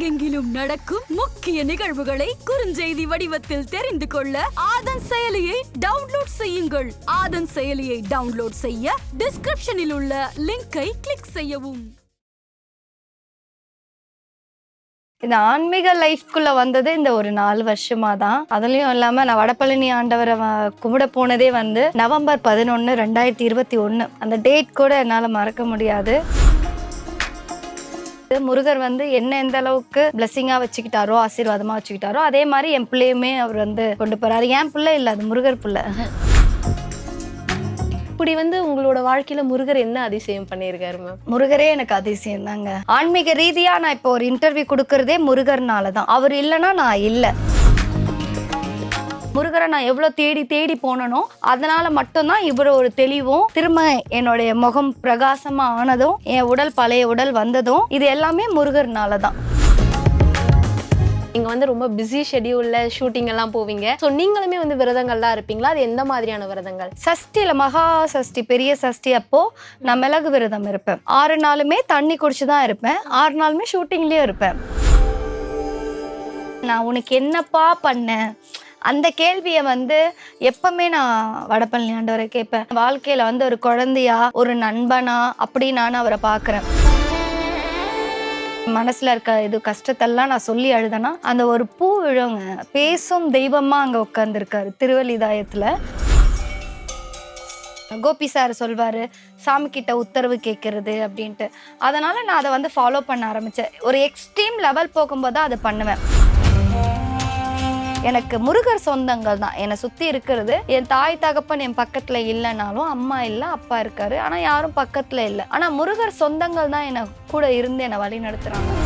உலகெங்கிலும் நடக்கும் முக்கிய நிகழ்வுகளை குறுஞ்செய்தி வடிவத்தில் தெரிந்து கொள்ள ஆதன் செயலியை டவுன்லோட் செய்யுங்கள். ஆதன் செயலியை டவுன்லோட் செய்ய டிஸ்கிரிப்ஷனில் உள்ள லிங்கை கிளிக் செய்யவும். இந்த ஆன்மீக லைஃப்குள்ள வந்தது இந்த ஒரு நாலு வருஷமா தான் அதுலயும் இல்லாம நான் வடபழனி ஆண்டவரை கும்பிட போனதே வந்து நவம்பர் பதினொன்னு ரெண்டாயிரத்தி இருபத்தி ஒன்னு. அந்த டேட் கூட என்னால மறக்க முடியாது. முருகர் வந்து என்ன எந்த அளவுக்கு பிளெஸிங்கா வச்சுக்கிட்டாரோ ஆசீர்வாதமா வச்சுக்கிட்டாரோ அதே மாதிரி என் பிள்ளையுமே அவர் வந்து கொண்டு போறாரு. என் பிள்ளை இல்ல அது முருகர் பிள்ளை. இப்படி வந்து உங்களோட வாழ்க்கையில முருகர் என்ன அதிசயம் பண்ணியிருக்காரு மேம் முருகரே எனக்கு அதிசயம் தாங்க ஆன்மீக ரீதியா நான் இப்போ ஒரு இன்டர்வியூ கொடுக்கறதே முருகர்னால தான் அவர் இல்லைன்னா நான் இல்லை. முருகரை நான் எவ்வளோ தேடி தேடி போனனோ அதனால மட்டும்தான் இவ்வளோ ஒரு தெளிவும் திரும்ப என்னுடைய முகம் பிரகாசமா ஆனதும் என் உடல் பழைய உடல் வந்ததும் இது எல்லாமே முருகர்னால தான் நீங்க வந்து ரொம்ப பிஸி ஷெடியூல்ல ஷூட்டிங் எல்லாம் போவீங்க. ஸோ நீங்களுமே வந்து விரதங்கள்லாம் இருப்பீங்களா? அது எந்த மாதிரியான விரதங்கள்? சஷ்டியில மகா சஷ்டி பெரிய சஷ்டி அப்போ நான் மிளகு விரதம் இருப்பேன். ஆறு நாளுமே தண்ணி குடிச்சு தான் இருப்பேன். ஆறு நாளுமே ஷூட்டிங்லயும் இருப்பேன். நான் உனக்கு என்னப்பா பண்ணேன்? அந்த கேள்வியை வந்து எப்பவுமே நான் வடபழனி ஆண்டவரை கேட்பேன். வாழ்க்கையில வந்து ஒரு குழந்தையா ஒரு நண்பனா அப்படி நான் அவரை பார்க்குறேன். மனசில் இருக்க இது கஷ்டத்தெல்லாம் நான் சொல்லி அழுதேன்னா அந்த ஒரு பூ விழுங்க பேசும் தெய்வமாக அங்கே உட்காந்துருக்காரு திருவள்ளிதாயத்தில். கோபி சார் சொல்வார் சாமி கிட்ட உத்தரவு கேட்கறது அப்படின்ட்டு. அதனால் நான் அதை வந்து ஃபாலோ பண்ண ஆரம்பித்தேன் ஒரு எக்ஸ்ட்ரீம் லெவல் போகும்போது தான் அதை பண்ணுவேன். எனக்கு முருகர் சொந்தங்கள் தான். என்னை சுத்தி இருக்கிறது என் தாய் தகப்பன் என் பக்கத்துல இல்லைனாலும் அம்மா இல்லை அப்பா இருக்காரு. ஆனா யாரும் பக்கத்துல இல்லை. ஆனா முருகர் சொந்தங்கள் தான் என்னை கூட இருந்து என்னை வழி நடத்துறாங்க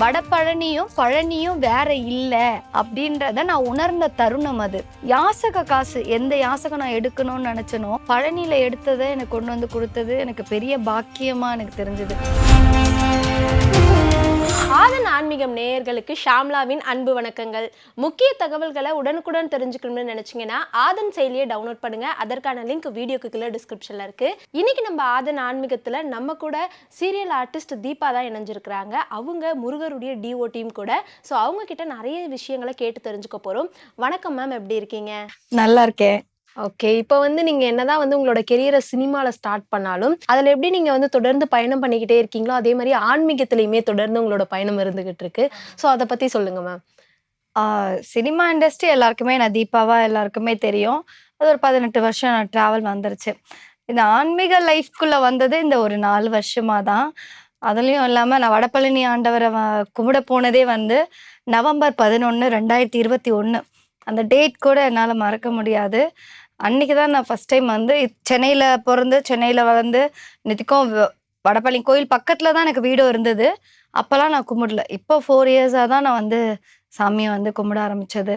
வடபழனியும் பழனியும் வேற இல்லை அப்படின்றத நான் உணர்ந்த தருணம் அது. யாசக காசு எந்த யாசகம் நான் எடுக்கணும்னு நினைச்சனோ பழனியில எடுத்ததை எனக்கு கொண்டு வந்து கொடுத்தது எனக்கு பெரிய பாக்கியமா எனக்கு தெரிஞ்சது. ஆதன் ஆன்மீகம் நேயர்களுக்கு ஷாம்லாவின் அன்பு வணக்கங்கள். முக்கிய தகவல்களை உடனுக்குடன் தெரிஞ்சுக்கணும்னு நினைச்சீங்கன்னா ஆதன் செயலியை டவுன்லோட் பண்ணுங்க. அதற்கான லிங்க் வீடியோக்கு கீழே டிஸ்கிரிப்ஷன்ல இருக்கு. இன்னைக்கு நம்ம ஆதன் ஆன்மீகத்துல நம்ம கூட சீரியல் ஆர்டிஸ்ட் தீபா தான் இணைஞ்சிருக்கிறாங்க. அவங்க முருகருடைய டிஓ டீம் கூட. ஸோ அவங்க கிட்ட நிறைய விஷயங்களை கேட்டு தெரிஞ்சுக்க போறோம். வணக்கம் மேம் எப்படி இருக்கீங்க? நல்லா இருக்கேன். ஓகே இப்போ வந்து நீங்க என்னதான் வந்து உங்களோட கெரியரை சினிமால ஸ்டார்ட் பண்ணாலும் அதுல எப்படி நீங்க வந்து தொடர்ந்து பயணம் பண்ணிக்கிட்டே இருக்கீங்களோ அதே மாதிரி ஆன்மீகத்திலயுமே தொடர்ந்து உங்களோட பயணம் இருந்துகிட்டு இருக்கு. ஸோ அதை பத்தி சொல்லுங்க மேம் சினிமா இண்டஸ்ட்ரி எல்லாருக்குமே நான் தீபாவா எல்லாருக்குமே தெரியும். அது ஒரு பதினெட்டு வருஷம் நான் ட்ராவல் வந்துருச்சு. இந்த ஆன்மீக லைஃப்குள்ள வந்தது இந்த ஒரு நாலு வருஷமா தான். அதுலயும் இல்லாம நான் வடபழனி ஆண்டவரை கும்பிட போனதே வந்து நவம்பர் பதினொன்னு ரெண்டாயிரத்தி இருபத்தி ஒன்னு. அந்த டேட் கூட என்னால் மறக்க முடியாது. அன்னைக்கு தான் நான் ஃபர்ஸ்ட் டைம் வந்து சென்னையில் பிறந்து சென்னையில் வந்து நித்திக்கும் வ- வடபழனி கோயில் பக்கத்தில் தான் எனக்கு வீடும் இருந்தது. அப்போல்லாம் நான் கும்பிடல. இப்போ ஃபோர் இயர்ஸாக தான் நான் வந்து சாமியை வந்து கும்பிட ஆரம்பித்தது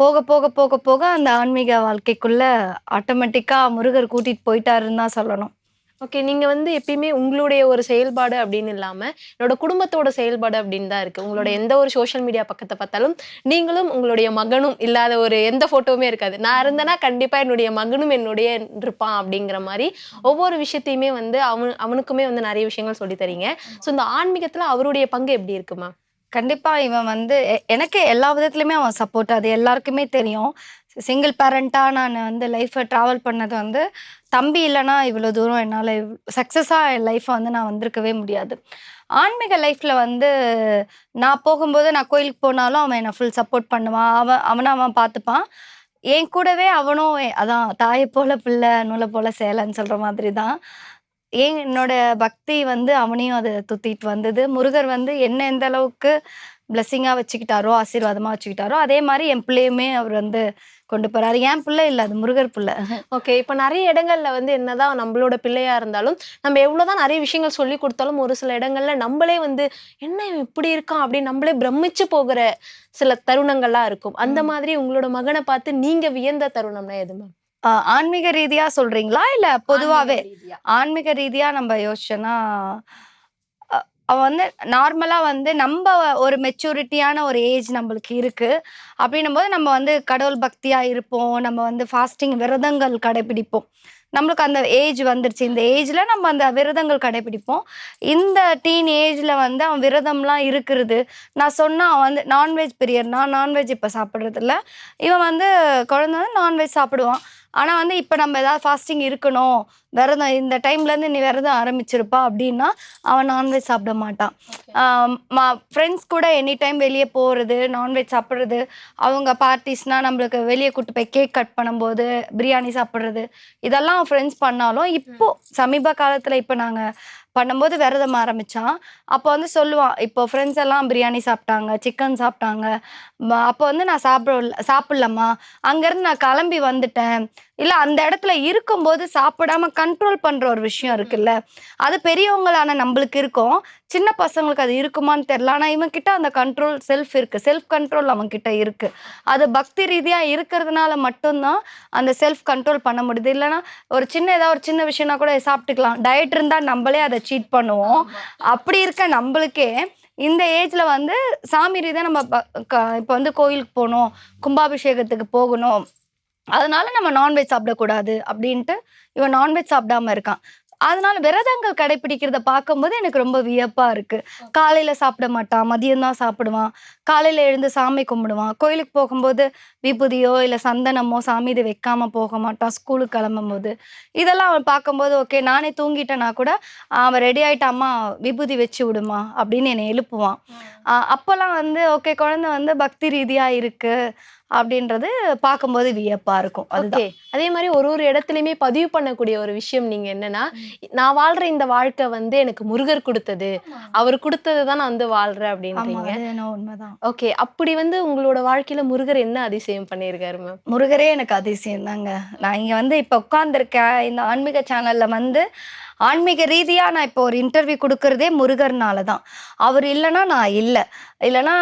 போக போக போக போக அந்த ஆன்மீக வாழ்க்கைக்குள்ளே ஆட்டோமேட்டிக்காக முருகர் கூட்டிகிட்டு போயிட்டாருன்னு தான் சொல்லணும். ஓகே நீங்க வந்து எப்பயுமே உங்களுடைய ஒரு செயல்பாடு அப்படின்னு இல்லாம என்னோட குடும்பத்தோட செயல்பாடு அப்படின்னு தான் இருக்கு. உங்களோட எந்த ஒரு சோஷியல் மீடியா பக்கத்தை பார்த்தாலும் நீங்களும் உங்களுடைய மகனும் இல்லாத ஒரு எந்த போட்டோவுமே இருக்காது. நான் இருந்தேன்னா கண்டிப்பா என்னுடைய மகனும் என்னுடைய இருப்பான் அப்படிங்கிற மாதிரி ஒவ்வொரு விஷயத்தையுமே வந்து அவன் அவனுக்குமே வந்து நிறைய விஷயங்கள் சொல்லி தரீங்க. ஸோ இந்த ஆன்மீகத்துல அவருடைய பங்கு எப்படி இருக்குமா கண்டிப்பா இவன் வந்து எனக்கு எல்லா விதத்துலையுமே அவன் சப்போர்ட் அது எல்லாருக்குமே தெரியும். சிங்கிள் பேரண்ட்டாக நான் வந்து லைஃப்பை ட்ராவல் பண்ணது வந்து தம்பி இல்லைன்னா இவ்வளோ தூரம் என்னால் சக்ஸஸாக என் லைஃப்பை வந்து நான் வந்திருக்கவே முடியாது. ஆன்மீக லைஃப்பில் வந்து நான் போகும்போது நான் கோயிலுக்கு போனாலும் அவன் என்னை ஃபுல் சப்போர்ட் பண்ணுவான். அவன் அவனை அவன் பார்த்துப்பான். என் கூடவே அவனும் அதான் தாயை போல பிள்ளை நூலை போல சேலைன்னு சொல்கிற மாதிரி தான் ஏன் என்னோட பக்தி வந்து அவனையும் அதை துத்திட்டு வந்தது. முருகர் வந்து என்ன எந்த அளவுக்கு பிளெஸ்ஸிங்காக வச்சுக்கிட்டாரோ ஆசீர்வாதமாக வச்சுக்கிட்டாரோ அதே மாதிரி என் பிள்ளையுமே அவர் வந்து கொண்டு போறாரு. என் பிள்ளை இல்லை அது முருகர் பிள்ளை. ஓகே இப்போ நிறைய இடங்கள்ல வந்து என்னதான் நம்மளோட பிள்ளையா இருந்தாலும் நம்ம எவ்வளவுதான் நிறைய விஷயங்கள் சொல்லி கொடுத்தாலும் ஒரு சில இடங்கள்ல நம்மளே வந்து என்ன இப்படி இருக்கான்? அப்படின்னு நம்மளே பிரமிச்சு போகிற சில தருணங்கள்லாம் இருக்கும். அந்த மாதிரி உங்களோட மகனை பார்த்து நீங்க வியந்த தருணம்னா எது மேம் ஆஹ் ஆன்மீக ரீதியா சொல்றீங்களா? இல்ல பொதுவாவே ஆன்மீக ரீதியா. நம்ம யோசிச்சோன்னா அவன் வந்து நார்மலாக வந்து நம்ம ஒரு மெச்சூரிட்டியான ஒரு ஏஜ் நம்மளுக்கு இருக்குது அப்படின்னும் போது நம்ம வந்து கடவுள் பக்தியாக இருப்போம். நம்ம வந்து ஃபாஸ்டிங் விரதங்கள் கடைபிடிப்போம். நம்மளுக்கு அந்த ஏஜ் வந்துருச்சு. இந்த ஏஜில் நம்ம அந்த விரதங்கள் கடைபிடிப்போம். இந்த டீன் ஏஜில் வந்து அவன் விரதம்லாம் இருக்கிறது. நான் சொன்னால் அவன் வந்து நான்வெஜ் பிரியர்னா நான்வெஜ் இப்போ சாப்பிட்றதில்ல. இவன் வந்து குழந்தை வந்து நான்வெஜ் சாப்பிடுவான். ஆனால் வந்து இப்போ நம்ம ஏதாவது ஃபாஸ்டிங் இருக்கணும் விரதம் இந்த டைம்லேருந்து நீ விரதம் ஆரம்பிச்சிருப்பா அப்படின்னா அவன் நான்வெஜ் சாப்பிட மாட்டான். ஃப்ரெண்ட்ஸ் கூட எனி டைம் வெளியே போகிறது நான்வெஜ் சாப்பிட்றது அவங்க பார்ட்டிஸ்னால் நம்மளுக்கு வெளியே கூட்டு போய் கேக் கட் பண்ணும்போது பிரியாணி சாப்பிட்றது இதெல்லாம் ஃப்ரெண்ட்ஸ் பண்ணாலும் இப்போ சமீப காலத்தில் இப்போ நாங்கள் பண்ணும்போது விரதம் ஆரம்பித்தான் அப்போ வந்து சொல்லுவான் இப்போ ஃப்ரெண்ட்ஸ் எல்லாம் பிரியாணி சாப்பிட்டாங்க சிக்கன் சாப்பிட்டாங்க. அப்போ வந்து நான் சாப்பிட சாப்பிட்லம்மா. அங்கேருந்து நான் கிளம்பி வந்துட்டேன். இல்லை அந்த இடத்துல இருக்கும்போது சாப்பிடாம கண்ட்ரோல் பண்ணுற ஒரு விஷயம் இருக்குல்ல? அது பெரியவங்களான நம்மளுக்கு இருக்கும். சின்ன பசங்களுக்கு அது இருக்குமான்னு தெரில ஆனால் இவன் கிட்ட அந்த கண்ட்ரோல் செல்ஃப் இருக்கு. செல்ஃப் கண்ட்ரோல் அவன் கிட்ட இருக்கு. அது பக்தி ரீதியாக இருக்கிறதுனால மட்டும்தான் அந்த செல்ஃப் கண்ட்ரோல் பண்ண முடியுது. இல்லைன்னா ஒரு சின்ன ஏதாவது ஒரு சின்ன விஷயம்னா கூட சாப்பிட்டுக்கலாம். டயட் இருந்தால் நம்மளே அதை சீட் பண்ணுவோம். அப்படி இருக்க நம்மளுக்கே இந்த ஏஜில் வந்து சாமி ரீதியாக நம்ம இப்போ வந்து கோயிலுக்கு போகணும். கும்பாபிஷேகத்துக்கு போகணும். அதனால நம்ம நான்வெஜ் சாப்பிடக்கூடாது அப்படின்ட்டு இவன் நான்வெஜ் சாப்பிடாம இருக்கான். அதனால விரதங்கள் கடைபிடிக்கிறத பார்க்கும்போது எனக்கு ரொம்ப வியப்பா இருக்கு. காலையில சாப்பிட மாட்டான் மதியம் தான் சாப்பிடுவான். காலையில எழுந்து சாமி கும்பிடுவான். கோயிலுக்கு போகும்போது விபூதியோ இல்லை சந்தனமோ சாமி இது வைக்காம போக மாட்டான் ஸ்கூலுக்கு கிளம்பும் போது இதெல்லாம் அவன் பார்க்கும்போது ஓகே நானே தூங்கிட்டேனா கூட அவன் ரெடி ஆயிட்டு அம்மா விபூதி வச்சு விடுமா? அப்படின்னு என்னை எழுப்புவான். அப்போல்லாம் வந்து ஓகே குழந்தை வந்து பக்தி ரீதியா இருக்கு. அப்படின்றது பார்க்கும்போது வியப்பா இருக்கும். அதுதான். அதே மாதிரி ஒரு ஒரு இடத்துலயுமே பதிவு பண்ணக்கூடிய ஒரு விஷயம் நீங்க என்னன்னா நான் வாழ்ற இந்த வாழ்க்கை வந்து எனக்கு முருகர் கொடுத்தது. அவர் கொடுத்தது தான் நான் வந்து வாழ்றேன் அப்படின்றீங்க. உண்மைதான். ஓகே. அப்படி வந்து உங்களோட வாழ்க்கையில முருகர் என்ன அதிசயம் பண்ணியிருக்காரு மேம் முருகரே எனக்கு அதிசயம் தாங்க நான் இங்க வந்து இப்ப உட்கார்ந்துருக்கேன். இந்த ஆன்மீக சேனல்ல வந்து ஆன்மீக ரீதியாக நான் இப்போ ஒரு இன்டர்வியூ கொடுக்கறதே முருகர்னால தான் அவர் இல்லைன்னா நான் இல்லை. இல்லைன்னா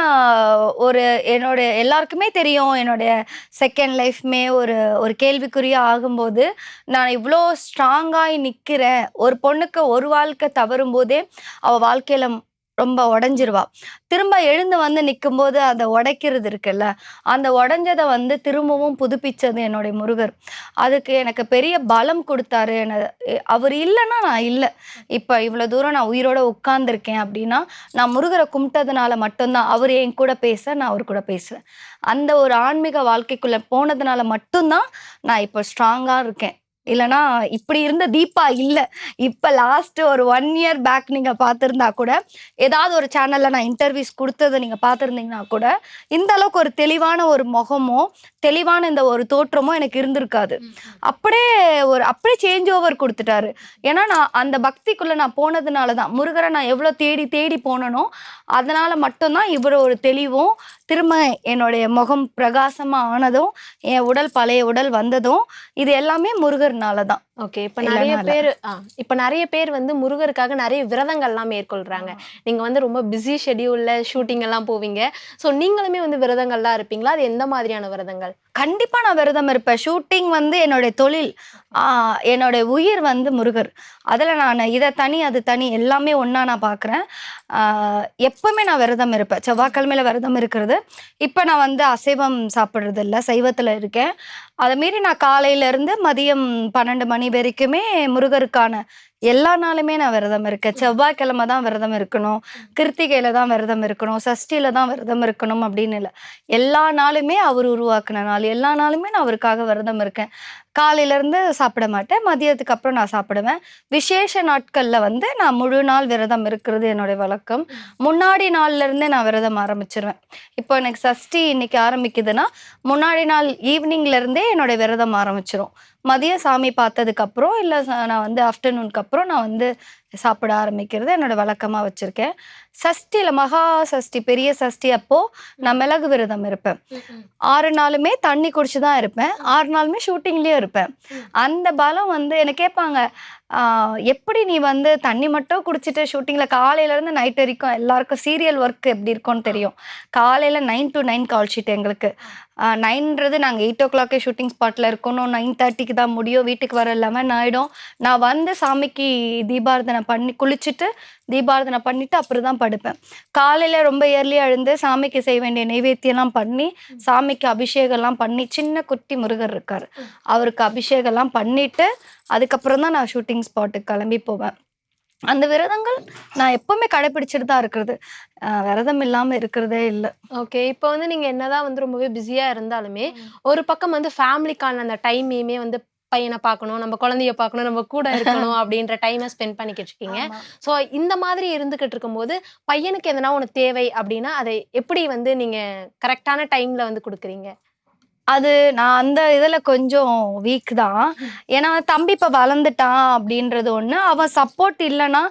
ஒரு என்னோட எல்லாருக்குமே தெரியும் என்னுடைய செகண்ட் லைஃப்மே ஒரு ஒரு கேள்விக்குறியாக ஆகும்போது நான் இவ்வளோ ஸ்ட்ராங்காகி நிற்கிறேன் ஒரு பொண்ணுக்கு ஒரு வாழ்க்கை தவறும் போதே அவள் வாழ்க்கையில ரொம்ப உடஞ்சிருவா. திரும்ப எழுந்து வந்து நிற்கும்போது அதை உடைக்கிறது இருக்குல்ல அந்த உடஞ்சதை வந்து திரும்பவும் புதுப்பிச்சது என்னுடைய முருகர். அதுக்கு எனக்கு பெரிய பலம் கொடுத்தாரு. என்ன அவர் இல்லைன்னா நான் இல்லை. இப்போ இவ்வளோ தூரம் நான் உயிரோட உட்கார்ந்துருக்கேன் அப்படின்னா நான் முருகரை கும்பிட்டதுனால மட்டும்தான் அவர் என் கூட பேச நான் அவர் கூட பேசுவேன். அந்த ஒரு ஆன்மீக வாழ்க்கைக்குள்ளே போனதுனால மட்டும்தான் நான் இப்போ ஸ்ட்ராங்காக இருக்கேன். இல்லைன்னா இப்படி இருந்த தீபா இல்லை. இப்போ லாஸ்ட் ஒரு ஒன் இயர் பேக் நீங்கள் பார்த்துருந்தா கூட ஏதாவது ஒரு சேனலில் நான் இன்டர்வியூஸ் கொடுத்ததை நீங்கள் பார்த்துருந்தீங்கன்னா கூட இந்த அளவுக்கு ஒரு தெளிவான ஒரு முகமோ தெளிவான இந்த ஒரு தோற்றமோ எனக்கு இருந்திருக்காது. அப்படியே ஒரு அப்படியே சேஞ்ச் ஓவர் கொடுத்துட்டாரு. ஏன்னா நான் அந்த பக்திக்குள்ள நான் போனதுனால தான் முருகரை நான் எவ்வளோ தேடி தேடி போனனோ அதனால மட்டும்தான் இவர் ஒரு தெளிவும் திரும்ப என்னுடைய முகம் பிரகாசமா ஆனதும் என் உடல் பழைய உடல் வந்ததும் இது எல்லாமே முருகர்னால தான். ஓகே இப்ப நிறைய பேர் இப்ப நிறைய பேர் வந்து முருகருக்காக நிறைய விரதங்கள்லாம் மேற்கொள்றாங்க. நீங்க வந்து ரொம்ப பிஸி ஷெடியூல்ல ஷூட்டிங் எல்லாம் போவீங்க. சோ நீங்களுமே வந்து விரதங்கள்லாம் இருப்பீங்களா? அது எந்த மாதிரியான விரதங்கள்? கண்டிப்பா நான் விரதம் இருப்பேன். ஷூட்டிங் வந்து என்னுடைய தொழில். என்னோட என்னுடைய உயிர் வந்து முருகர். அதில் நான் இதை தனி அது தனி எல்லாமே ஒன்றா நான் பார்க்குறேன் எப்போவுமே நான் விரதம் இருப்பேன். செவ்வாய்க்கிழமையில விரதம் இருக்கிறது. இப்போ நான் வந்து அசைவம் சாப்பிட்றது இல்லை சைவத்தில் இருக்கேன். அதை மீறி நான் காலையிலேருந்து மதியம் பன்னெண்டு மணி வரைக்குமே முருகருக்கான எல்லா நாளுமே நான் விரதம் இருக்கேன். செவ்வாய்க்கிழமை தான் விரதம் இருக்கணும். கிருத்திகையில தான் விரதம் இருக்கணும். சஷ்டியில தான் விரதம் இருக்கணும் அப்படின்னு இல்லை. எல்லா நாளுமே அவர் உருவாக்குன நாள். எல்லா நாளுமே நான் அவருக்காக விரதம் இருக்கேன். காலையிலேருந்து சாப்பிட மாட்டேன். மதியத்துக்கு அப்புறம் நான் சாப்பிடுவேன். விசேஷ நாட்களில் வந்து நான் முழு நாள் விரதம் இருக்கிறது என்னுடைய வழக்கம். முன்னாடி நாள்ல இருந்தே நான் விரதம் ஆரம்பிச்சிருவேன். இப்போ எனக்கு சஷ்டி இன்னைக்கு ஆரம்பிக்குதுன்னா முன்னாடி நாள் ஈவினிங்லேருந்தே என்னுடைய விரதம் ஆரம்பிச்சிரும். மதியம் சாமி பார்த்ததுக்கு அப்புறம் இல்லை நான் வந்து ஆஃப்டர்நூனுக்கு அப்புறம் நான் வந்து சாப்பிட ஆரம்பிக்கிறது என்னோட வழக்கமாக வச்சுருக்கேன். சஷ்டியில் மகா சஷ்டி பெரிய சஷ்டி அப்போ நான் மிளகு விரதம் இருப்பேன். ஆறு நாளுமே தண்ணி குடிச்சு தான் இருப்பேன். ஆறு நாளுமே ஷூட்டிங்லேயும் இருப்பேன். அந்த பலம் வந்து என்னை கேட்பாங்க "ஆஹ், எப்படி நீ வந்து தண்ணி மட்டும் குடிச்சிட்டு ஷூட்டிங்கில் காலையிலேருந்து நைட் வரைக்கும் எல்லாருக்கும் சீரியல் ஒர்க் எப்படி இருக்கும்னு தெரியும். காலையில் nine to nine call sheet எங்களுக்கு. நைன்றது நாங்கள் எயிட் ஓ கிளாக்கே ஷூட்டிங் ஸ்பாட்டில் இருக்கணும். நைன் தேர்ட்டிக்கு தான் முடியும். வீட்டுக்கு வர லெவன் ஆகிடும் நான் வந்து சாமிக்கு தீபாரதனை பண்ணி குளிச்சுட்டு தீபாரதனை பண்ணிட்டு அப்புறம் தான் படுப்பேன். காலையில ரொம்ப இயர்லியா எழுந்து சாமிக்கு செய்ய வேண்டிய நைவேத்தியம்லாம் பண்ணி சாமிக்கு அபிஷேகம்லாம் பண்ணி சின்ன குட்டி முருகர் இருக்காரு. அவருக்கு அபிஷேகம்லாம் பண்ணிட்டு அதுக்கப்புறம் தான் நான் ஷூட்டிங் ஸ்பாட்டுக்கு கிளம்பி போவேன். அந்த விரதங்கள் நான் எப்பவுமே கடைபிடிச்சிட்டு தான் இருக்கிறது. விரதம் இல்லாம இருக்கிறதே இல்லை. ஓகே இப்போ வந்து நீங்க என்னதான் வந்து ரொம்பவே பிஸியா இருந்தாலுமே ஒரு பக்கம் வந்து ஃபேமிலிக்கான அந்த டைமையுமே வந்து பையனை பார்க்கணும் நம்ம குழந்தைய பார்க்கணும் நம்ம கூட இருக்கணும் அப்படின்ற டைமை ஸ்பெண்ட் பண்ணிக்கிட்டு இருக்கீங்க. ஸோ இந்த மாதிரி இருந்துகிட்டு இருக்கும்போது பையனுக்கு எதனா ஒன்று தேவை அப்படின்னா அதை எப்படி வந்து நீங்க கரெக்டான டைம்ல வந்து கொடுக்குறீங்க? அது நான் அந்த இதில் கொஞ்சம் வீக் தான். ஏன்னா தம்பி இப்போ வளர்ந்துட்டான் அப்படின்றது ஒன்று அவன் சப்போர்ட் இல்லைன்னா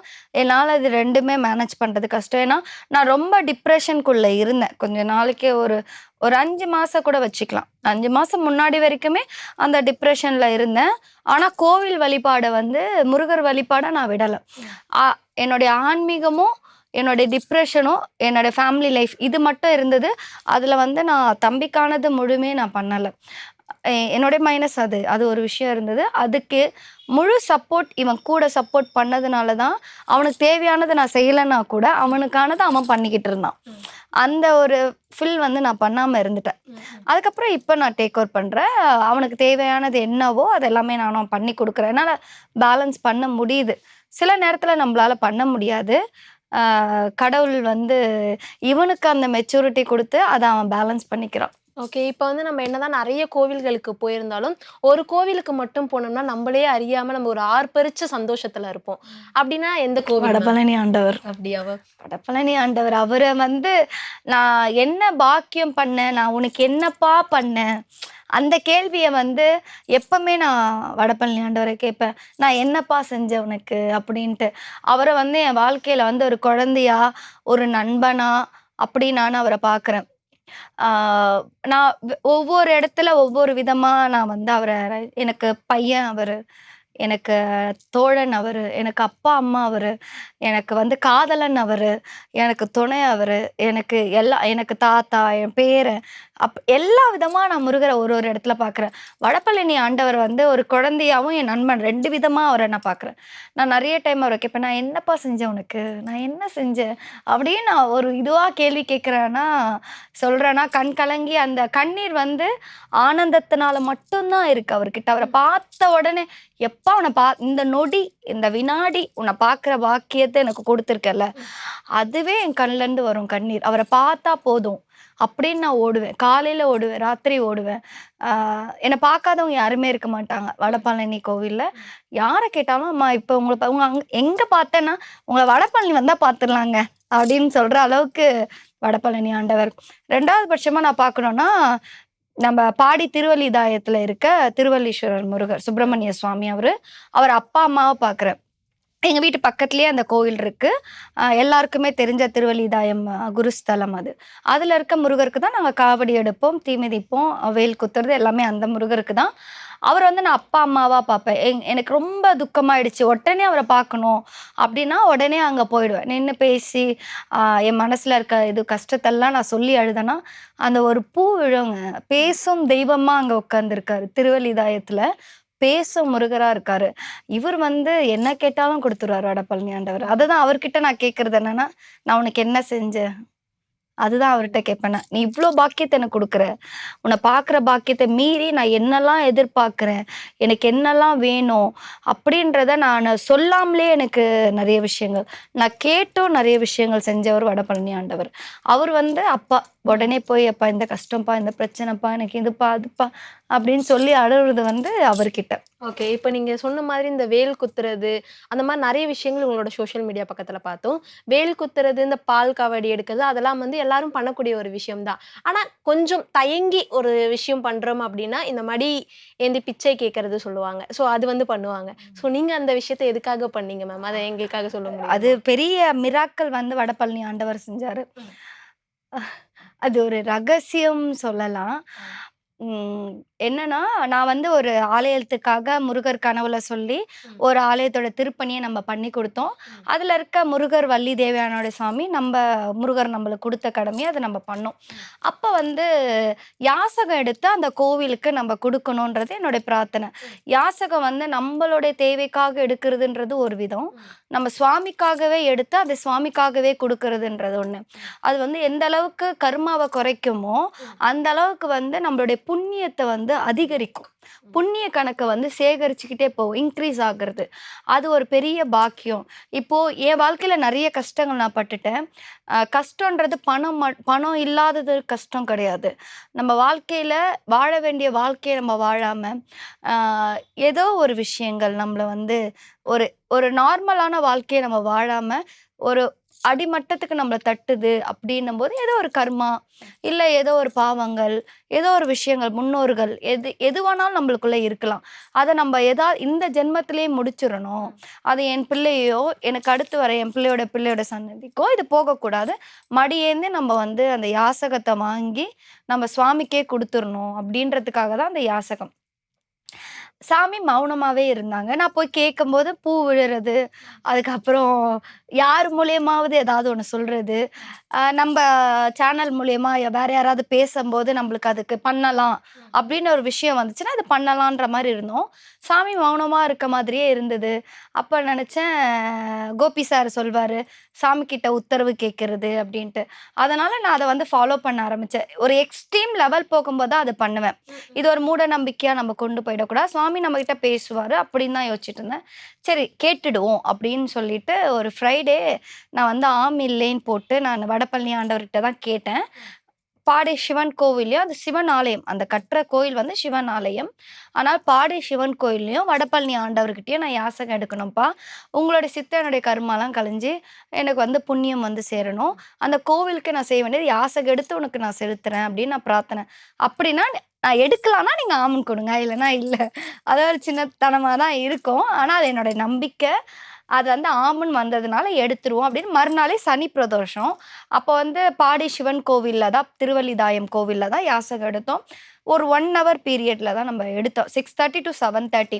என்னால் இது ரெண்டுமே மேனேஜ் பண்ணுறது கஷ்டம். ஏன்னா நான் ரொம்ப டிப்ரெஷனுக்குள்ளே இருந்தேன். கொஞ்ச நாளைக்கு ஒரு ஒரு அஞ்சு மாதம் கூட வச்சுக்கலாம். அஞ்சு மாதம் முன்னாடி வரைக்குமே அந்த டிப்ரெஷனில் இருந்தேன். ஆனால் கோவில் வழிபாடை வந்து முருகர் வழிபாடை நான் விடலை. என்னுடைய ஆன்மீகமும் என்னுடைய டிப்ரெஷனும் என்னோட ஃபேமிலி லைஃப் இது மட்டும் இருந்தது. அதில் வந்து நான் தம்பிக்கானது முழுமே நான் பண்ணலை. என்னுடைய மைனஸ் அது. அது ஒரு விஷயம் இருந்தது. அதுக்கு முழு சப்போர்ட் இவன் கூட சப்போர்ட் பண்ணதுனால தான் அவனுக்கு தேவையானதை நான் செய்யலைன்னா கூட அவனுக்கானதை அவன் பண்ணிக்கிட்டு இருந்தான். அந்த ஒரு ஃபில் வந்து நான் பண்ணாமல் இருந்துட்டேன். அதுக்கப்புறம் இப்போ நான் டேக் ஓவர் பண்ணுறேன் அவனுக்கு தேவையானது என்னவோ அது எல்லாமே நானும் பண்ணி கொடுக்குறேன். என்னால் பேலன்ஸ் பண்ண முடியுது. சில நேரத்தில் நம்மளால பண்ண முடியாது. கடவுள் வந்து இவனுக்கு அந்த மெச்சூரிட்டி கொடுத்து அதை அவன் பேலன்ஸ் பண்ணிக்கிறான். ஓகே இப்போ வந்து நம்ம என்னதான் நிறைய கோவில்களுக்கு போயிருந்தாலும் ஒரு கோவிலுக்கு மட்டும் போனோம்னா நம்மளே அறியாம நம்ம ஒரு ஆர்ப்பரிச்ச சந்தோஷத்துல இருப்போம். அப்படின்னா எந்த கோவில்? வடபழனி ஆண்டவர். அப்படியாவா? வடபழனி ஆண்டவர் அவரை வந்து நான் என்ன பாக்கியம் பண்ணேன் நான் உனக்கு என்னப்பா பண்ணேன்? அந்த கேள்வியை வந்து எப்பவுமே நான் வடபழனி ஆண்டவரை கேட்பேன். நான் என்னப்பா செஞ்சேன் உனக்கு? அப்படின்ட்டு. அவரை வந்து என் வாழ்க்கையில வந்து ஒரு குழந்தையா ஒரு நண்பனா அப்படி நான் அவரை பார்க்குறேன். நான் ஒவ்வொரு இடத்துல ஒவ்வொரு விதமா நான் வந்து அவரை எனக்கு பையன் அவரு எனக்கு தோழன் அவரு எனக்கு அப்பா அம்மா அவரு எனக்கு வந்து காதலன் அவரு எனக்கு துணை அவரு எனக்கு எல்லா எனக்கு தாத்தா என் பேரன் அப் எல்லா விதமா நான் முருகரை ஒரு ஒரு இடத்துல பார்க்குறேன் வடபழனி ஆண்டவர் வந்து ஒரு குழந்தையாவும் என் நண்பன் ரெண்டு விதமா அவரை நான் பார்க்குறேன் நான் நிறைய டைம் அவரை கேட்பேன் நான் என்னப்பா செஞ்சேன் உனக்கு? நான் என்ன செஞ்சேன்? அப்படின்னு நான் ஒரு இதுவா கேள்வி கேட்குறேன்னா சொல்றேன்னா கண் கலங்கி அந்த கண்ணீர் வந்து ஆனந்தத்தினால மட்டும்தான் இருக்கு அவர்கிட்ட. அவரை பார்த்த உடனே எப்போ உன்னை பா இந்த நொடி இந்த வினாடி உன்னை பார்க்குற பாக்கியத்தை எனக்கு கொடுத்துருக்கல அதுவே என் கண்ணிலேருந்து வரும் கண்ணீர். அவரை பார்த்தா போதும். அப்படின்னு நான் ஓடுவேன். காலையில் ஓடுவேன் ராத்திரி ஓடுவேன். என்னை பார்க்காதவங்க யாருமே இருக்க மாட்டாங்க. வடபழனி கோவில்ல. யாரை கேட்டாலும் அம்மா இப்போ உங்களை பா- உங்க அங் எங்கே பார்த்தேன்னா உங்களை வடபழனி வந்தால் பார்த்துடலாங்க. அப்படின்னு சொல்ற அளவுக்கு வடபழனி ஆண்டவர். ரெண்டாவது பட்சமா நான் பார்க்கணுன்னா நம்ம பாடி திருவல்லிதாயத்துல இருக்க திருவல்லீஸ்வரர் முருகர் சுப்பிரமணிய சுவாமி அவரு அவர் அப்பா அம்மாவை பார்க்குறேன் எங்கள் வீட்டு பக்கத்துலேயே அந்த கோவில் இருக்குது எல்லாருக்குமே தெரிஞ்ச திருவள்ளிதாயம் குருஸ்தலம் அது. அதில் இருக்க முருகருக்கு தான் நாங்கள் காவடி எடுப்போம் தீ மிதிப்போம் வேல் குத்துறது எல்லாமே அந்த முருகருக்கு தான். அவர் வந்து நான் அப்பா அம்மாவாக பார்ப்பேன். எங் எனக்கு ரொம்ப துக்கமாயிடுச்சு. உடனே அவரை பார்க்கணும் அப்படின்னா உடனே அங்கே போயிடுவேன். நின்று பேசி என் மனசில் இருக்க இது கஷ்டத்தெல்லாம் நான் சொல்லி அழுதேன்னா அந்த ஒரு பூ விழுங்க பேசும் தெய்வமாக அங்கே உட்காந்துருக்காரு திருவள்ளிதாயத்தில். பேசும் முருகரா இருக்காரு. இவர் வந்து என்ன கேட்டாலும் கொடுத்துருவாரு வடபழனி ஆண்டவர். அதுதான் அவர்கிட்ட நான் கேட்கறது என்னன்னா நான் உனக்கு என்ன செஞ்சேன் அதுதான் அவர்கிட்ட கேட்பேன் நீ இவ்வளோ பாக்கியத்தை எனக்கு கொடுக்குற. உன்னை பார்க்குற பாக்கியத்தை மீறி நான் என்னெல்லாம் எதிர்பார்க்குறேன்? எனக்கு என்னெல்லாம் வேணும்? அப்படின்றத நான் சொல்லாமலே எனக்கு நிறைய விஷயங்கள். நான் கேட்டும் நிறைய விஷயங்கள் செஞ்சவர் வடபழனி ஆண்டவர். அவர் வந்து அப்பா உடனே போய் அப்பா இந்த கஷ்டம்ப்பா இந்த பிரச்சனைப்பா எனக்கு இதுப்பா அதுப்பா அப்படின்னு சொல்லி அழுகுறது வந்து அவர்கிட்ட. ஓகே இப்போ நீங்க சொன்ன மாதிரி இந்த வேல் குத்துறது அந்த மாதிரி நிறைய விஷயங்கள் உங்களோட சோஷியல் மீடியா பக்கத்துல பார்த்தோம். வேல் குத்துறது இந்த பால் காவடி எடுக்கிறது அதெல்லாம் வந்து எல்லாரும் பண்ணக்கூடிய ஒரு விஷயம் தான் ஆனா கொஞ்சம் தயங்கி ஒரு விஷயம் பண்றோம் அப்படின்னா இந்த மடி ஏந்தி பிச்சை கேட்கறது சொல்லுவாங்க. ஸோ அது வந்து பண்ணுவாங்க. ஸோ நீங்க அந்த விஷயத்தை எதுக்காக பண்ணீங்க மேம் அதை எங்களுக்காக சொல்ல முடியும்? அது பெரிய மிராக்கள் வந்து வடபழனி ஆண்டவர் செஞ்சாரு. அது ஒரு ரகசியம் சொல்லலாம். உம் என்னன்னா நான் வந்து ஒரு ஆலயத்துக்காக முருகர் கனவுல சொல்லி ம். ஒரு ஆலயத்தோட திருப்பணியை நம்ம பண்ணி கொடுத்தோம். ம். அதுல இருக்க முருகர் வள்ளி தேவையானோட சாமி நம்ம முருகர் நம்மளுக்கு கொடுத்த கடமையை அதை நம்ம பண்ணோம். அப்ப வந்து யாசகம் எடுத்து அந்த கோவிலுக்கு நம்ம கொடுக்கணுன்றது என்னுடைய பிரார்த்தனை. யாசகம் வந்து நம்மளுடைய தேவைக்காக எடுக்கிறதுன்றது ஒரு விதம். நம்ம சுவாமிக்காகவே எடுத்து அதை சுவாமிக்காகவே கொடுக்கறதுன்றது ஒன்று அது வந்து எந்த அளவுக்கு கர்மாவை குறைக்குமோ அந்த அளவுக்கு வந்து நம்மளுடைய புண்ணியத்தை வந்து அதிகரிக்கும். புண்ணிய கணக்கை வந்து சேகரிச்சுக்கிட்டே போகும் இன்க்ரீஸ் ஆகுறது. அது ஒரு பெரிய பாக்கியம். இப்போ என் வாழ்க்கையில நிறைய கஷ்டங்கள் நான் பட்டுட்டேன். கஷ்டன்றது பணம் பணம் இல்லாதது கஷ்டம் கிடையாது. நம்ம வாழ்க்கையில வாழ வேண்டிய வாழ்க்கையை நம்ம வாழாம ஏதோ ஒரு விஷயங்கள் நம்மளை வந்து ஒரு ஒரு நார்மலான வாழ்க்கையை நம்ம வாழாம ஒரு அடிமட்டத்துக்கு நம்மளை தட்டுது அப்படின்னும் போது ஏதோ ஒரு கர்மா இல்லை ஏதோ ஒரு பாவங்கள் ஏதோ ஒரு விஷயங்கள் முன்னோர்கள் எது எதுவானாலும் நம்மளுக்குள்ளே இருக்கலாம். அதை நம்ம எதா இந்த ஜென்மத்திலேயே முடிச்சிடணும். அது என் பிள்ளையோ எனக்கு அடுத்து வர என் பிள்ளையோட பிள்ளையோட சன்னதிக்கோ இது போகக்கூடாது. மடியேந்து நம்ம வந்து அந்த யாசகத்தை வாங்கி நம்ம சுவாமிக்கே கொடுத்துடணும் அப்படின்றதுக்காக தான் அந்த யாசகம். சாமி மௌனமாவே இருந்தாங்க. நான் போய் கேட்கும்போது பூ விழுறது அதுக்கப்புறம் யார் மூலியமாவது ஏதாவது ஒன்று சொல்றது. நம்ம சேனல் மூலியமா யா- வேற யாராவது பேசும்போது நம்மளுக்கு அதுக்கு பண்ணலாம் அப்படின்னு ஒரு விஷயம் வந்துச்சுன்னா அது பண்ணலான்ற மாதிரி இருந்தோம். சாமி மௌனமா இருக்க மாதிரியே இருந்தது. அப்போ நினச்சேன் கோபி சார் சொல்வாரு சாமி கிட்ட உத்தரவு கேட்கறது அப்படின்ட்டு. அதனால நான் அதை வந்து ஃபாலோ பண்ண ஆரம்பிச்சேன். ஒரு எக்ஸ்ட்ரீம் லெவல் போகும்போது தான் அது பண்ணுவேன். இது ஒரு மூட நம்பிக்கையா நம்ம கொண்டு போயிடக்கூடாது. சுவாமி நம்ம கிட்ட பேசுவாரு. அப்படின்னு தான் யோசிச்சுட்டு இருந்தேன். சரி கேட்டுடுவோம் அப்படின்னு சொல்லிட்டு ஒரு ஃப்ரைடே நான் வந்து ஆம் இல்லைன்னு போட்டு நான் வடபழனி ஆண்டவர்கிட்ட தான் கேட்டேன். பாடை சிவன் கோவில்லையும் அது சிவன் ஆலயம். அந்த கட்டுற கோயில் வந்து சிவன் ஆலயம். ஆனால் பாடை சிவன் கோயில்லையும் வடபழனி ஆண்டவர்கிட்டயும் நான் யாசகம் எடுக்கணும்ப்பா. உங்களோட சித்தனுடைய கருமாலாம் கழிஞ்சு எனக்கு வந்து புண்ணியம் வந்து சேரணும். அந்த கோவிலுக்கு நான் செய்ய வேண்டியது யாசகம் எடுத்து உனக்கு நான் செலுத்துறேன் அப்படின்னு நான் பிரார்த்தனை. அப்படின்னா நான் எடுக்கலாம்னா நீங்கள் ஆமன் கொடுங்க. இல்லைன்னா இல்லை. அதாவது ஒரு சின்னத்தனமாக தான் இருக்கும். ஆனால் அது என்னோட நம்பிக்கை அது வந்து ஆமன் வந்ததுனால எடுத்துருவோம் அப்படின்னு மறுநாளே சனி பிரதோஷம். அப்போ வந்து பாடி சிவன் கோவிலில் தான் திருவள்ளிதாயம் கோவிலில் தான் யாசகம் எடுத்தோம். ஒரு ஒன் ஹவர் பீரியடில் தான் நம்ம எடுத்தோம். Six thirty to seven thirty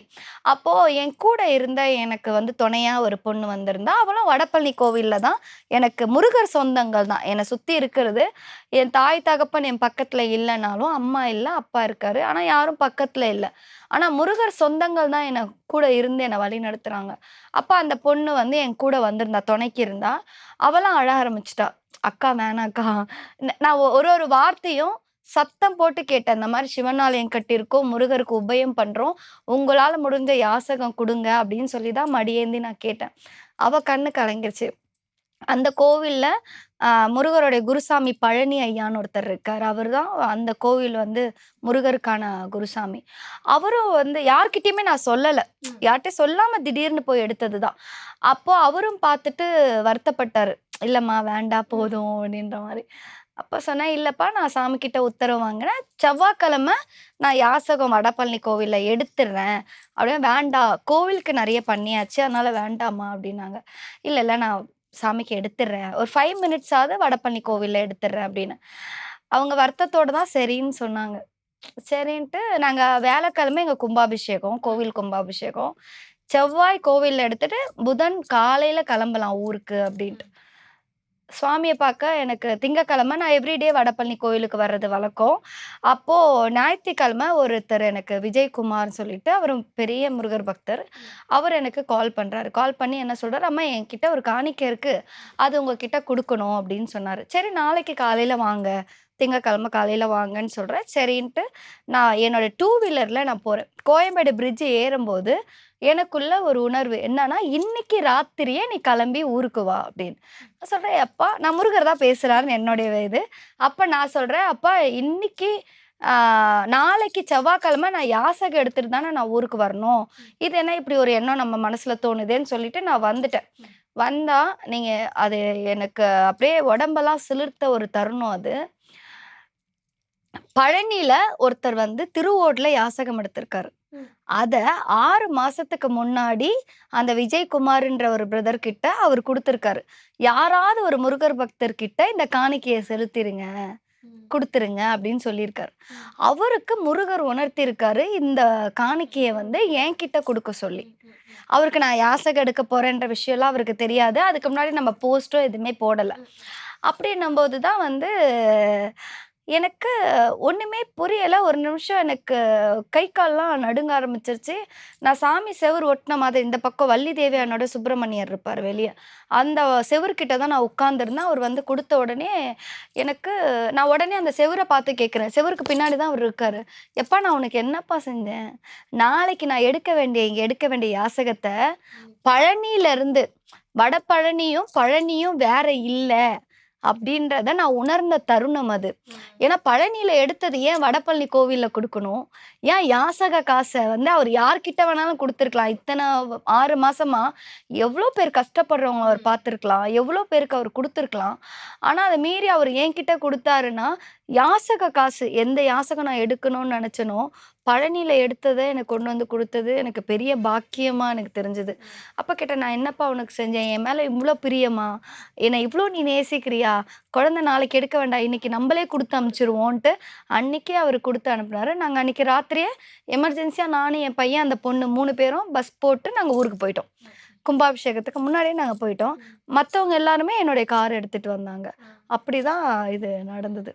அப்போது என் கூட இருந்த எனக்கு வந்து துணையாக ஒரு பொண்ணு வந்திருந்தா அவளும் வடப்பழனி கோவிலில் தான் எனக்கு முருகர் சொந்தங்கள் தான். என்னை சுற்றி இருக்கிறது. என் தாய் தகப்பன் என் பக்கத்தில் இல்லைனாலும் அம்மா இல்லை அப்பா இருக்காரு. ஆனால் யாரும் பக்கத்தில் இல்லை. ஆனால் முருகர் சொந்தங்கள் தான் என்னை கூட இருந்து என்னை வழி நடத்துகிறாங்க அப்போ அந்த பொண்ணு வந்து என் கூட வந்திருந்தா துணைக்கு இருந்தா அவளும் அழ ஆரம்பிச்சிட்டா. அக்கா வேணாக்கா. நான் ஒரு ஒரு வார்த்தையும் சத்தம் போட்டு கேட்டேன் இந்த மாதிரி சிவனாலயம் கட்டியிருக்கோம் முருகருக்கு உபயம் பண்ணுறோம் உங்களால் முடிஞ்ச யாசகம் கொடுங்க அப்படின்னு சொல்லி தான் மடியேந்தி நான் கேட்டேன். அவள் கண்ணு கலங்கிருச்சு. அந்த கோவில்ல முருகருடைய குருசாமி பழனி ஐயான்னு ஒருத்தர் இருக்கார். அவர் தான் அந்த கோவில் வந்து முருகருக்கான குருசாமி. அவரும் வந்து யார்கிட்டயுமே நான் சொல்லலை. யார்கிட்டயும் சொல்லாமல் திடீர்னு போய் எடுத்ததுதான். அப்போது அவரும் பார்த்துட்டு வருத்தப்பட்டாரு. இல்லைம்மா வேண்டாம் போதும் அப்படின்ற மாதிரி அப்போ சொன்னேன் இல்லைப்பா நான் சாமி கிட்ட உத்தரவு வாங்கினேன் செவ்வாய்க்கிழமை நான் யாசகம் வடபழனி கோவிலில் எடுத்துடுறேன் அப்படியே வேண்டாம் கோவிலுக்கு நிறைய பண்ணியாச்சு அதனால வேண்டாம்மா அப்படின்னாங்க. இல்லை இல்லை நான் சாமிக்கு எடுத்துடுறேன் ஒரு ஃபைவ் மினிட்ஸாவது வடபழனி கோவிலில் எடுத்துடுறேன் அப்படின்னு. அவங்க வருத்தத்தோடு தான் சரின்னு சொன்னாங்க. சரின்ட்டு நாங்கள் வேலைக்கிழமை எங்கள் கும்பாபிஷேகம் கோவில் கும்பாபிஷேகம். செவ்வாய் கோவிலில் எடுத்துட்டு புதன் காலையில் கிளம்பலாம் ஊருக்கு அப்படின்ட்டு. சுவாமியை பார்க்க எனக்கு திங்கக்கிழமை நான் எவ்ரிடே வடபழனி கோயிலுக்கு வர்றது வழக்கம். அப்போது ஞாயிற்றுக்கிழமை ஒருத்தர் எனக்கு விஜயகுமார்னு சொல்லிட்டு அவர் பெரிய முருகர் பக்தர். அவர் எனக்கு கால் பண்ணுறாரு கால் பண்ணி என்ன சொல்கிறார் அம்மா என்கிட்ட ஒரு காணிக்கை இருக்குது அது உங்ககிட்ட கொடுக்கணும் அப்படின்னு சொன்னார். சரி நாளைக்கு காலையில் வாங்க. திங்கக்கிழமை காலையில் வாங்கன்னு சொல்கிறேன் சரின்ட்டு நான் என்னோட டூ வீலரில் நான் போகிறேன் கோயம்பேடு பிரிட்ஜு ஏறும்போது எனக்குள்ள ஒரு உணர்வு என்னன்னா இன்னைக்கு ராத்திரியே நீ கிளம்பி ஊருக்கு வா அப்படின்னு. நான் சொல்கிறேன் அப்பா நான் முருகர் தான் பேசுகிறாருன்னு என்னுடைய இது. அப்போ நான் சொல்கிறேன் அப்பா இன்னைக்கு நாளைக்கு செவ்வாய்க்கிழமை நான் யாசகம் எடுத்துட்டு தானே நான் ஊருக்கு வரணும். இது என்ன இப்படி ஒரு எண்ணம் நம்ம மனசில் தோணுதேன்னு சொல்லிட்டு நான் வந்துட்டேன். வந்தால் நீங்கள் அது எனக்கு அப்படியே உடம்பெல்லாம் சிலிர்த்த ஒரு தருணம் அது. பழனியில ஒருத்தர் வந்து திருவோட்ல யாசகம் எடுத்திருக்காரு. அத ஆறு மாசத்துக்கு முன்னாடி அந்த விஜயகுமார்ன்ற ஒரு பிரதர் கிட்ட அவர் கொடுத்திருக்காரு. யாராவது ஒரு முருகர் பக்தர் கிட்ட இந்த காணிக்கையை செலுத்திருங்க கொடுத்துருங்க அப்படின்னு சொல்லியிருக்காரு. அவருக்கு முருகர் உணர்த்தியிருக்காரு இந்த காணிக்கையை வந்து என்கிட்ட கொடுக்க சொல்லி. அவருக்கு நான் யாசகம் எடுக்க போறேன்ற விஷயம்லாம் அவருக்கு தெரியாது. அதுக்கு முன்னாடி நம்ம போஸ்டோ எதுவுமே போடலை. அப்படின்னும் போது தான் வந்து எனக்கு ஒண்ணுமே புரியல. ஒரு நிமிஷம் எனக்கு கை, கால்லாம் நடுங்க ஆரம்பிச்சுருச்சு. நான் சாமி செவுரு ஒட்டுன மாதிரி இந்த பக்கம் வள்ளி தேவியானோட சுப்பிரமணியர் இருப்பாரு வெளிய. அந்த செவுருகிட்ட தான் நான் உட்கார்ந்திருந்தேன். அவர் வந்து குடுத்த உடனே எனக்கு நான் உடனே அந்த செவுர பார்த்து கேட்கிறேன். செவுருக்கு பின்னாடி தான் அவரு இருக்காரு. "எப்பா நான் உனக்கு என்னப்பா செஞ்சேன்? நாளைக்கு நான் எடுக்க வேண்டிய இங்க எடுக்க வேண்டிய யாசகத்த பழனியிலருந்து வடபழனியும், பழனியும் வேற இல்ல." அப்படின்றத நான் உணர்ந்த தருணம் அது. ஏன்னா பழனியில எடுத்தது ஏன் வடபழனி கோவில்ல கொடுக்கணும் ஏன் யாசக காசை வந்து அவர் யார்கிட்ட வேணாலும் கொடுத்துருக்கலாம் இத்தனை ஆறு மாசமா எவ்வளோ பேர் கஷ்டப்படுறவங்க அவர் பார்த்துருக்கலாம். எவ்வளோ பேருக்கு அவர் கொடுத்துருக்கலாம் ஆனா அதை மீறி அவர் என்கிட்ட கொடுத்தாருன்னா யாசக காசு எந்த யாசகம் நான் எடுக்கணும்னு நெனச்சேனோ, பழனியில எடுத்தத எனக்கு கொண்டு வந்து குடுத்தது எனக்கு பெரிய பாக்கியமா எனக்கு தெரிஞ்சது. அப்ப கேட்டேன், "நான் என்னப்பா உனக்கு செஞ்சேன்? என் மேல இவ்ளோ பிரியமா? என்ன இவ்ளோ நீ நேசிக்கிறியா? குழந்தை நாளைக்கு எடுக்க வேண்டாம். இன்னைக்கு நம்பளே குடுத்து அனுப்பிச்சுருவோன்ட்டு" அன்னைக்கே அவரு குடுத்து அனுப்புனாரு. நாங்க அன்னைக்கு ராத்திரியே எமர்ஜென்சியா நானும், என் பையன், அந்த பொண்ணு 3 பேரும் பஸ் போட்டு நாங்க ஊருக்கு போயிட்டோம். கும்பாபிஷேகத்துக்கு முன்னாடியே நாங்க போயிட்டோம். மத்தவங்க எல்லாருமே என்னுடைய கார் எடுத்துட்டு வந்தாங்க. அப்படிதான் இது நடந்தது.